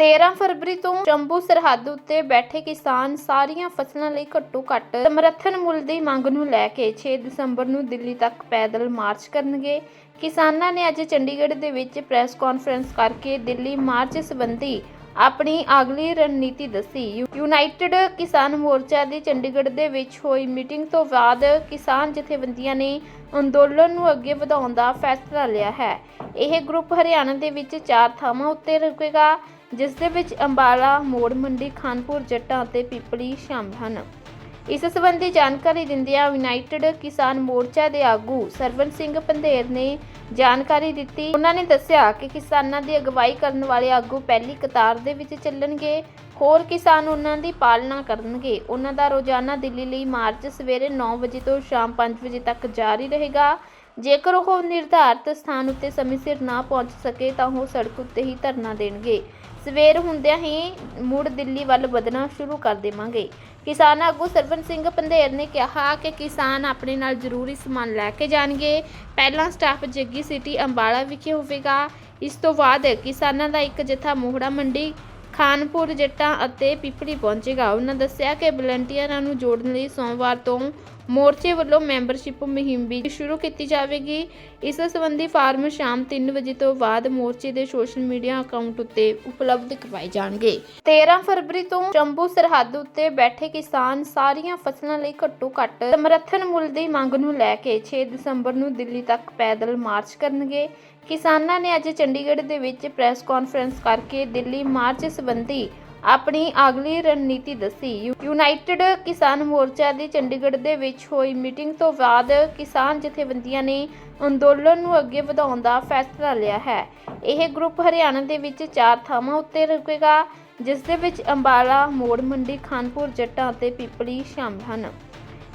13 ਫਰਵਰੀ ਤੋਂ ਜੰਬੂ ਸਰਹੱਦ ਉੱਤੇ ਬੈਠੇ ਕਿਸਾਨ ਸਾਰੀਆਂ ਫਸਲਾਂ ਲਈ ਘੱਟੋ ਘੱਟ ਸਮਰਥਨ ਮੁੱਲ ਦੀ ਮੰਗ ਨੂੰ ਲੈ ਕੇ 6 ਦਸੰਬਰ ਨੂੰ ਦਿੱਲੀ ਤੱਕ ਪੈਦਲ ਮਾਰਚ ਕਰਨਗੇ। ਕਿਸਾਨਾਂ ਨੇ ਅੱਜ ਚੰਡੀਗੜ੍ਹ ਦੇ ਵਿੱਚ ਪ੍ਰੈਸ ਕਾਨਫਰੰਸ ਕਰਕੇ ਦਿੱਲੀ ਮਾਰਚ ਸੰਬੰਧੀ ਆਪਣੀ ਅਗਲੀ ਰਣਨੀਤੀ ਦੱਸੀ। ਯੂ- ਯੂਨਾਈਟਿਡ ਕਿਸਾਨ ਮੋਰਚਾ ਦੀ ਚੰਡੀਗੜ੍ਹ ਦੇ ਵਿੱਚ ਹੋਈ ਮੀਟਿੰਗ ਤੋਂ ਬਾਅਦ ਕਿਸਾਨ ਜਥੇਬੰਦੀਆਂ ਨੇ ਅੰਦੋਲਨ ਨੂੰ ਅੱਗੇ ਵਧਾਉਣ ਦਾ ਫੈਸਲਾ ਲਿਆ ਹੈ। ਇਹ ਗਰੁੱਪ ਹਰਿਆਣਾ ਦੇ ਵਿੱਚ ਚਾਰ ਥਾਵਾਂ ਉੱਤੇ ਰੁਕੇਗਾ। ਜਿਸ ਦੇ ਵਿੱਚ ਅੰਬਾਲਾ, ਮੋੜ ਮੰਡੀ, ਖਾਨਪੁਰ, ਜੱਟਾਂ ਅਤੇ ਪਿਪਲੀ ਸ਼ਾਮਲ ਹਨ। ਇਸ ਸੰਬੰਧੀ ਜਾਣਕਾਰੀ ਦਿੰਦਿਆਂ ਯੂਨਾਈਟਿਡ ਕਿਸਾਨ ਮੋਰਚਾ ਦੇ ਆਗੂ ਸਰਵਨ ਸਿੰਘ ਪੰਧੇਰ ਨੇ ਜਾਣਕਾਰੀ ਦਿੱਤੀ। ਉਹਨਾਂ ਨੇ ਦੱਸਿਆ ਕਿ ਕਿਸਾਨਾਂ ਦੀ ਅਗਵਾਈ ਕਰਨ ਵਾਲੇ ਆਗੂ ਪਹਿਲੀ ਕਤਾਰ ਦੇ ਵਿੱਚ ਚੱਲਣਗੇ। ਹੋਰ ਕਿਸਾਨ ਉਹਨਾਂ ਦੀ ਪਾਲਣਾ ਕਰਨਗੇ। ਉਹਨਾਂ ਦਾ ਰੋਜ਼ਾਨਾ ਦਿੱਲੀ ਲਈ ਮਾਰਚ ਸਵੇਰੇ 9 ਵਜੇ ਤੋਂ ਸ਼ਾਮ 5 ਵਜੇ ਤੱਕ ਜਾਰੀ ਰਹੇਗਾ। ਜੇਕਰ ਉਹ ਨਿਰਧਾਰਤ ਸਥਾਨ ਉੱਤੇ ਸਮੇਂ ਸਿਰ ਨਾ ਪਹੁੰਚ ਸਕੇ ਤਾਂ ਉਹ ਸੜਕ ਉੱਤੇ ਹੀ ਧਰਨਾ ਦੇਣਗੇ। ਸਵੇਰ ਹੁੰਦਿਆਂ ਹੀ ਮੁੜ ਦਿੱਲੀ ਵੱਲ ਵਧਣਾ ਸ਼ੁਰੂ ਕਰ ਦੇਵਾਂਗੇ। ਕਿਸਾਨ ਆਗੂ ਸਰਵਨ ਸਿੰਘ ਪੰਧੇਰ ਨੇ ਕਿਹਾ ਕਿ ਕਿਸਾਨ ਆਪਣੇ ਨਾਲ ਜ਼ਰੂਰੀ ਸਮਾਨ ਲੈ ਕੇ ਜਾਣਗੇ। ਪਹਿਲਾਂ ਸਟਾਫ ਜੱਗੀ ਸਿਟੀ ਅੰਬਾਲਾ ਵਿਖੇ ਹੋਵੇਗਾ। ਇਸ ਤੋਂ ਬਾਅਦ ਕਿਸਾਨਾਂ ਦਾ ਇੱਕ ਜਥਾ ਮੋਹੜਾ ਮੰਡੀ, ਖਾਨਪੁਰ ਜੱਟਾਂ ਅਤੇ ਪਿਪਲੀ ਪਹੁੰਚੇਗਾ। ਉਹਨਾਂ ਦੱਸਿਆ ਕਿ ਵਲੰਟੀਅਰਾਂ ਨੂੰ ਜੋੜਨ ਲਈ ਸੋਮਵਾਰ ਤੋਂ ਮੋਰਚੇ ਵੱਲੋਂ ਮੈਂਬਰਸ਼ਿਪ ਮੁਹਿੰਮ ਵੀ ਸ਼ੁਰੂ ਕੀਤੀ ਜਾਵੇਗੀ। ਇਸ ਸੰਬੰਧੀ ਫਾਰਮ ਸ਼ਾਮ 3 ਵਜੇ ਤੋਂ ਬਾਅਦ ਮੋਰਚੇ ਦੇ ਸੋਸ਼ਲ ਮੀਡੀਆ ਅਕਾਊਂਟ ਉੱਤੇ ਉਪਲਬਧ ਕਰਵਾਏ ਜਾਣਗੇ। 13 ਫਰਵਰੀ ਤੋਂ ਜੰਬੂ ਸਰਹੱਦ ਉੱਤੇ ਬੈਠੇ ਕਿਸਾਨ ਸਾਰੀਆਂ ਫਸਲਾਂ ਲਈ ਘੱਟੋ ਘੱਟ ਸਮਰਥਨ ਮੁੱਲ ਦੀ ਮੰਗ ਨੂੰ ਲੈ ਕੇ 6 ਦਸੰਬਰ ਨੂੰ ਦਿੱਲੀ ਤੱਕ ਪੈਦਲ ਮਾਰਚ ਕਰਨਗੇ। ਕਿਸਾਨਾਂ ਨੇ ਅੱਜ ਚੰਡੀਗੜ੍ਹ ਦੇ ਵਿੱਚ ਪ੍ਰੈਸ ਕਾਨਫਰੰਸ ਕਰਕੇ ਦਿੱਲੀ ਮਾਰਚ ਸੰਬੰਧੀ ਆਪਣੀ ਅਗਲੀ ਰਣਨੀਤੀ ਦੱਸੀ। ਯੂ- ਯੂਨਾਈਟਿਡ ਕਿਸਾਨ ਮੋਰਚਾ ਦੀ ਚੰਡੀਗੜ੍ਹ ਦੇ ਵਿੱਚ ਹੋਈ ਮੀਟਿੰਗ ਤੋਂ ਬਾਅਦ ਕਿਸਾਨ ਜਥੇਬੰਦੀਆਂ ਨੇ ਅੰਦੋਲਨ ਨੂੰ ਅੱਗੇ ਵਧਾਉਣ ਦਾ ਫੈਸਲਾ ਲਿਆ ਹੈ। ਇਹ ਗਰੁੱਪ ਹਰਿਆਣਾ ਦੇ ਵਿੱਚ ਚਾਰ ਥਾਵਾਂ ਉੱਤੇ ਰੁਕੇਗਾ, ਜਿਸ ਦੇ ਵਿੱਚ ਅੰਬਾਲਾ, ਮੋੜ, ਮੰਡੀ, ਖਾਨਪੁਰ, ਜੱਟਾਂ ਅਤੇ ਪਿਪਲੀ ਸ਼ਾਮਲ ਹਨ।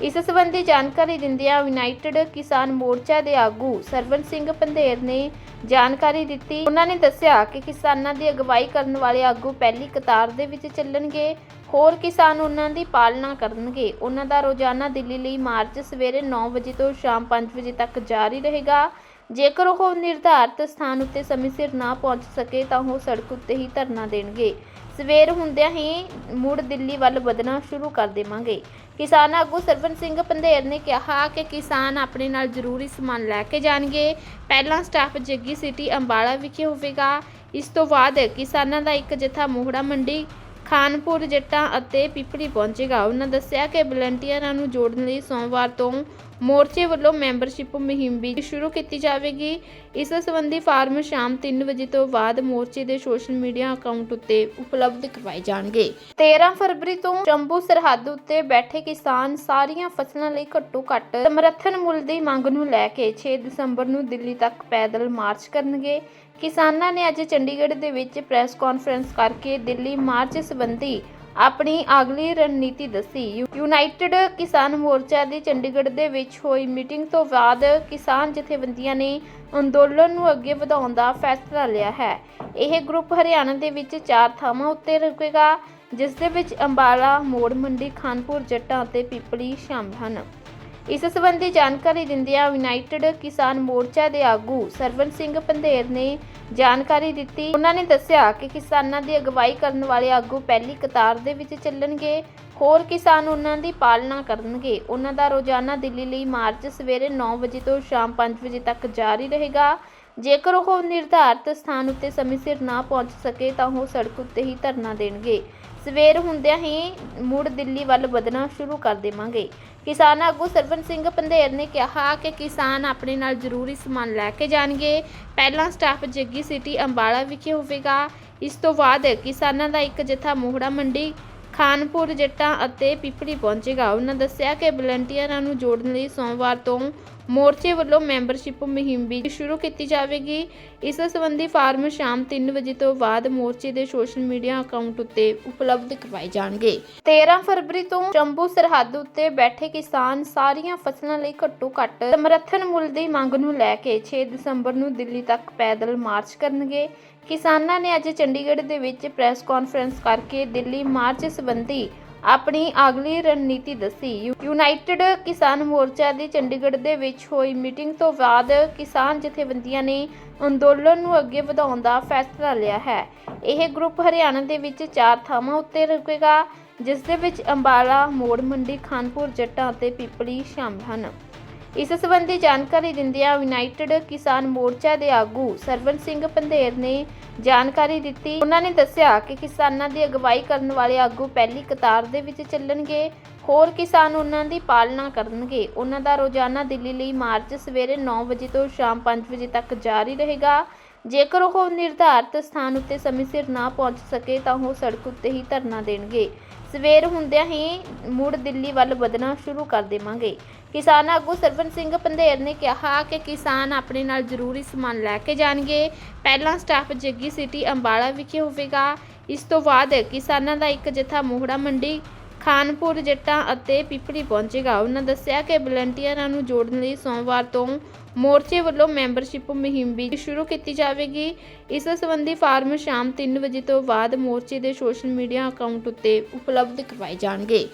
ਇਸ ਸੰਬੰਧੀ ਜਾਣਕਾਰੀ ਦਿੰਦਿਆਂ ਯੂਨਾਈਟਿਡ ਕਿਸਾਨ ਮੋਰਚਾ ਦੇ ਆਗੂ ਸਰਵਨ ਸਿੰਘ ਪੰਧੇਰ ਨੇ ਜਾਣਕਾਰੀ ਦਿੱਤੀ। ਉਹਨਾਂ ਨੇ ਦੱਸਿਆ ਕਿ ਕਿਸਾਨਾਂ ਦੀ ਅਗਵਾਈ ਕਰਨ ਵਾਲੇ ਆਗੂ ਪਹਿਲੀ ਕਤਾਰ ਦੇ ਵਿੱਚ ਚੱਲਣਗੇ। ਹੋਰ ਕਿਸਾਨ ਉਹਨਾਂ ਦੀ ਪਾਲਣਾ ਕਰਨਗੇ। ਉਹਨਾਂ ਦਾ ਰੋਜ਼ਾਨਾ ਦਿੱਲੀ ਲਈ ਮਾਰਚ ਸਵੇਰੇ 9 ਵਜੇ ਤੋਂ ਸ਼ਾਮ 5 ਵਜੇ ਤੱਕ ਜਾਰੀ ਰਹੇਗਾ। ਜੇਕਰ ਉਹ ਨਿਰਧਾਰਤ ਸਥਾਨ ਉੱਤੇ ਸਮੇਂ ਸਿਰ ਨਾ ਪਹੁੰਚ ਸਕੇ ਤਾਂ ਉਹ ਸੜਕ ਉੱਤੇ ਹੀ ਧਰਨਾ ਦੇਣਗੇ। ਸਵੇਰ ਹੁੰਦਿਆਂ ਹੀ ਮੁੜ ਦਿੱਲੀ ਵੱਲ ਵਧਣਾ ਸ਼ੁਰੂ ਕਰ ਦੇਵਾਂਗੇ। ਕਿਸਾਨ ਆਗੂ ਸਰਵਨ ਸਿੰਘ ਪੰਧੇਰ ਨੇ ਕਿਹਾ ਕਿ ਕਿਸਾਨ ਆਪਣੇ ਨਾਲ ਜ਼ਰੂਰੀ ਸਮਾਨ ਲੈ ਕੇ ਜਾਣਗੇ। ਪਹਿਲਾਂ ਸਟਾਫ ਜੱਗੀ ਸਿਟੀ ਅੰਬਾਲਾ ਵਿਖੇ ਹੋਵੇਗਾ। ਇਸ ਤੋਂ ਬਾਅਦ ਕਿਸਾਨਾਂ ਦਾ ਇੱਕ ਜਥਾ ਮੋਹੜਾ ਮੰਡੀ ਖਾਨਪੁਰ, ਜੱਟਾਂ ਅਤੇ ਪਿਪਲੀ ਪਹੁੰਚੇਗਾ। ਉਹਨਾਂ ਦੱਸਿਆ ਕਿ ਵਲੰਟੀਅਰਾਂ ਨੂੰ ਜੋੜਨ ਲਈ ਸੋਮਵਾਰ ਤੋਂ ਮੋਰਚੇ ਵੱਲੋਂ ਮੈਂਬਰਸ਼ਿਪ ਮੁਹਿੰਮ ਵੀ ਸ਼ੁਰੂ ਕੀਤੀ ਜਾਵੇਗੀ। ਇਸ ਸੰਬੰਧੀ ਫਾਰਮ ਸ਼ਾਮ 3 ਵਜੇ ਤੋਂ ਬਾਅਦ ਮੋਰਚੇ ਦੇ ਸੋਸ਼ਲ ਮੀਡੀਆ ਅਕਾਊਂਟ ਉੱਤੇ ਉਪਲਬਧ ਕਰਵਾਏ ਜਾਣਗੇ। 13 ਫਰਵਰੀ ਤੋਂ ਜੰਬੂ ਸਰਹੱਦ ਉੱਤੇ ਬੈਠੇ ਕਿਸਾਨ ਸਾਰੀਆਂ ਫਸਲਾਂ ਲਈ ਘੱਟੋ ਘੱਟ ਸਮਰਥਨ ਮੁੱਲ ਦੀ ਮੰਗ ਨੂੰ ਲੈ ਕੇ 6 ਦਸੰਬਰ ਨੂੰ ਦਿੱਲੀ ਤੱਕ ਪੈਦਲ ਮਾਰਚ ਕਰਨਗੇ। ਕਿਸਾਨਾਂ ਨੇ ਅੱਜ ਚੰਡੀਗੜ੍ਹ ਦੇ ਵਿੱਚ ਪ੍ਰੈਸ ਕਾਨਫਰੰਸ ਕਰਕੇ ਦਿੱਲੀ ਮਾਰਚ ਸੰਬੰਧੀ ਆਪਣੀ ਅਗਲੀ ਰਣਨੀਤੀ ਦੱਸੀ। ਯੂ- ਯੂਨਾਈਟਿਡ ਕਿਸਾਨ ਮੋਰਚਾ ਦੀ ਚੰਡੀਗੜ੍ਹ ਦੇ ਵਿੱਚ ਹੋਈ ਮੀਟਿੰਗ ਤੋਂ ਬਾਅਦ ਕਿਸਾਨ ਜਥੇਬੰਦੀਆਂ ਨੇ ਅੰਦੋਲਨ ਨੂੰ ਅੱਗੇ ਵਧਾਉਣ ਦਾ ਫੈਸਲਾ ਲਿਆ ਹੈ। ਇਹ ਗਰੁੱਪ ਹਰਿਆਣਾ ਦੇ ਵਿੱਚ ਚਾਰ ਥਾਵਾਂ ਉੱਤੇ ਰੁਕੇਗਾ, ਜਿਸ ਦੇ ਵਿੱਚ ਅੰਬਾਲਾ, ਮੋੜ ਮੰਡੀ, ਖਾਨਪੁਰ, ਜੱਟਾਂ ਅਤੇ ਪਿਪਲੀ ਸ਼ਾਮਲ ਹਨ। ਇਸ ਸੰਬੰਧੀ ਜਾਣਕਾਰੀ ਦਿੰਦਿਆਂ ਯੂਨਾਈਟਿਡ ਕਿਸਾਨ ਮੋਰਚਾ ਦੇ ਆਗੂ ਸਰਵਨ ਸਿੰਘ ਪੰਧੇਰ ਨੇ ਜਾਣਕਾਰੀ ਦਿੱਤੀ। ਉਹਨਾਂ ਨੇ ਦੱਸਿਆ ਕਿ ਕਿਸਾਨਾਂ ਦੀ ਅਗਵਾਈ ਕਰਨ ਵਾਲੇ ਆਗੂ ਪਹਿਲੀ ਕਤਾਰ ਦੇ ਵਿੱਚ ਚੱਲਣਗੇ। ਹੋਰ ਕਿਸਾਨ ਉਹਨਾਂ ਦੀ ਪਾਲਣਾ ਕਰਨਗੇ। ਉਹਨਾਂ ਦਾ ਰੋਜ਼ਾਨਾ ਦਿੱਲੀ ਲਈ ਮਾਰਚ ਸਵੇਰੇ 9 ਵਜੇ ਤੋਂ ਸ਼ਾਮ 5 ਵਜੇ ਤੱਕ ਜਾਰੀ ਰਹੇਗਾ। ਜੇਕਰ ਉਹ ਨਿਰਧਾਰਤ ਸਥਾਨ ਉੱਤੇ ਸਮੇਂ ਸਿਰ ਨਾ ਪਹੁੰਚ ਸਕੇ ਤਾਂ ਉਹ ਸੜਕ ਉੱਤੇ ਹੀ ਧਰਨਾ ਦੇਣਗੇ। ਸਵੇਰ ਹੁੰਦਿਆਂ ਹੀ ਮੁੜ ਦਿੱਲੀ ਵੱਲ ਵਧਣਾ ਸ਼ੁਰੂ ਕਰ ਦੇਵਾਂਗੇ। ਕਿਸਾਨ ਆਗੂ ਸਰਵਨ ਸਿੰਘ ਪੰਧੇਰ ਨੇ ਕਿਹਾ ਕਿ ਕਿਸਾਨ ਆਪਣੇ ਨਾਲ ਜ਼ਰੂਰੀ ਸਮਾਨ ਲੈ ਕੇ ਜਾਣਗੇ। ਪਹਿਲਾਂ ਸਟਾਫ ਜੱਗੀ ਸਿਟੀ ਅੰਬਾਲਾ ਵਿਖੇ ਹੋਵੇਗਾ। ਇਸ ਤੋਂ ਬਾਅਦ ਕਿਸਾਨਾਂ ਦਾ ਇੱਕ ਜਥਾ ਮੋਹੜਾ ਮੰਡੀ, ਖਾਨਪੁਰ ਜੱਟਾਂ ਅਤੇ ਪਿਪਲੀ ਪਹੁੰਚੇਗਾ। ਉਹਨਾਂ ਦੱਸਿਆ ਕਿ ਵਲੰਟੀਅਰਾਂ ਨੂੰ ਜੋੜਨ ਲਈ ਸੋਮਵਾਰ ਤੋਂ ਮੋਰਚੇ ਵੱਲੋਂ ਮੈਂਬਰਸ਼ਿਪ ਮੁਹਿੰਮ ਵੀ ਸ਼ੁਰੂ ਕੀਤੀ ਜਾਵੇਗੀ। ਇਸ ਸੰਬੰਧੀ ਫਾਰਮ ਸ਼ਾਮ 3 ਵਜੇ ਤੋਂ ਬਾਅਦ ਮੋਰਚੇ ਦੇ ਸੋਸ਼ਲ ਮੀਡੀਆ ਅਕਾਊਂਟ ਉੱਤੇ ਉਪਲਬਧ ਕਰਵਾਏ ਜਾਣਗੇ। 13 ਫਰਵਰੀ ਤੋਂ ਜੰਬੂ ਸਰਹੱਦ ਉੱਤੇ ਬੈਠੇ ਕਿਸਾਨ ਸਾਰੀਆਂ ਫਸਲਾਂ ਲਈ ਘੱਟੋ ਘੱਟ ਸਮਰਥਨ ਮੁੱਲ ਦੀ ਮੰਗ ਨੂੰ ਲੈ ਕੇ 6 ਦਸੰਬਰ ਨੂੰ ਦਿੱਲੀ ਤੱਕ ਪੈਦਲ ਮਾਰਚ ਕਰਨਗੇ। ਕਿਸਾਨਾਂ ਨੇ ਅੱਜ ਚੰਡੀਗੜ੍ਹ ਦੇ ਵਿੱਚ ਪ੍ਰੈਸ ਕਾਨਫਰੰਸ ਕਰਕੇ ਦਿੱਲੀ ਮਾਰਚ ਸੰਬੰਧੀ ਆਪਣੀ ਅਗਲੀ ਰਣਨੀਤੀ ਦੱਸੀ। ਯੂ- ਯੂਨਾਈਟਿਡ ਕਿਸਾਨ ਮੋਰਚਾ ਦੀ ਚੰਡੀਗੜ੍ਹ ਦੇ ਵਿੱਚ ਹੋਈ ਮੀਟਿੰਗ ਤੋਂ ਬਾਅਦ ਕਿਸਾਨ ਜਥੇਬੰਦੀਆਂ ਨੇ ਅੰਦੋਲਨ ਨੂੰ ਅੱਗੇ ਵਧਾਉਣ ਦਾ ਫੈਸਲਾ ਲਿਆ ਹੈ। ਇਹ ਗਰੁੱਪ ਹਰਿਆਣਾ ਦੇ ਵਿੱਚ ਚਾਰ ਥਾਵਾਂ ਉੱਤੇ ਰੁਕੇਗਾ, ਜਿਸ ਦੇ ਵਿੱਚ ਅੰਬਾਲਾ ਮੋੜ ਮੰਡੀ ਖਾਨਪੁਰ, ਜੱਟਾਂ ਅਤੇ ਪੀਪਲੀ ਸ਼ਾਮਲ ਹਨ। ਇਸ ਸੰਬੰਧੀ ਜਾਣਕਾਰੀ ਦਿੰਦਿਆਂ ਯੂਨਾਈਟਿਡ ਕਿਸਾਨ ਮੋਰਚਾ ਦੇ ਆਗੂ ਸਰਵਨ ਸਿੰਘ ਪੰਧੇਰ ਨੇ ਜਾਣਕਾਰੀ ਦਿੱਤੀ। ਉਹਨਾਂ ਨੇ ਦੱਸਿਆ ਕਿ ਕਿਸਾਨਾਂ ਦੀ ਅਗਵਾਈ ਕਰਨ ਵਾਲੇ ਆਗੂ ਪਹਿਲੀ ਕਤਾਰ ਦੇ ਵਿੱਚ ਚੱਲਣਗੇ, ਹੋਰ ਕਿਸਾਨ ਉਹਨਾਂ ਦੀ ਪਾਲਣਾ ਕਰਨਗੇ। ਉਹਨਾਂ ਦਾ ਰੋਜ਼ਾਨਾ ਦਿੱਲੀ ਲਈ ਮਾਰਚ ਸਵੇਰੇ 9 ਵਜੇ ਤੋਂ ਸ਼ਾਮ 5 ਵਜੇ ਤੱਕ ਜਾਰੀ ਰਹੇਗਾ। ਜੇਕਰ ਉਹ ਨਿਰਧਾਰਤ ਸਥਾਨ ਉੱਤੇ ਸਮੇਂ ਸਿਰ ਨਾ ਪਹੁੰਚ ਸਕੇ ਤਾਂ ਉਹ ਸੜਕ ਉੱਤੇ ਹੀ ਧਰਨਾ ਦੇਣਗੇ। ਸਵੇਰ ਹੁੰਦਿਆਂ ਹੀ ਮੁੜ ਦਿੱਲੀ ਵੱਲ ਵਧਣਾ ਸ਼ੁਰੂ ਕਰ ਦੇਵਾਂਗੇ। ਕਿਸਾਨ ਆਗੂ ਸਰਵਨ ਸਿੰਘ ਪੰਧੇਰ ਨੇ ਕਿਹਾ ਕਿ ਕਿਸਾਨ ਆਪਣੇ ਨਾਲ ਜ਼ਰੂਰੀ ਸਮਾਨ ਲੈ ਕੇ ਜਾਣਗੇ। ਪਹਿਲਾ ਸਟਾਫ ਜੱਗੀ ਸਿਟੀ ਅੰਬਾਲਾ ਵਿਖੇ ਹੋਵੇਗਾ। ਇਸ ਤੋਂ ਬਾਅਦ ਕਿਸਾਨਾਂ ਦਾ ਇੱਕ ਜਥਾ ਮੋਹੜਾ ਮੰਡੀ ਖਾਨਪੁਰ, ਜੱਟਾਂ ਅਤੇ ਪਿਪਲੀ ਪਹੁੰਚੇਗਾ। ਉਹਨਾਂ ਦੱਸਿਆ ਕਿ ਵਲੰਟੀਅਰਾਂ ਨੂੰ ਜੋੜਨ ਲਈ ਸੋਮਵਾਰ ਤੋਂ ਮੋਰਚੇ ਵੱਲੋਂ ਮੈਂਬਰਸ਼ਿਪ ਮੁਹਿੰਮ ਵੀ ਸ਼ੁਰੂ ਕੀਤੀ ਜਾਵੇਗੀ। ਇਸ ਸੰਬੰਧੀ ਫਾਰਮ ਸ਼ਾਮ 3 ਵਜੇ ਤੋਂ ਬਾਅਦ ਮੋਰਚੇ ਦੇ ਸੋਸ਼ਲ ਮੀਡੀਆ ਅਕਾਊਂਟ ਉੱਤੇ ਉਪਲਬਧ ਕਰਵਾਏ ਜਾਣਗੇ।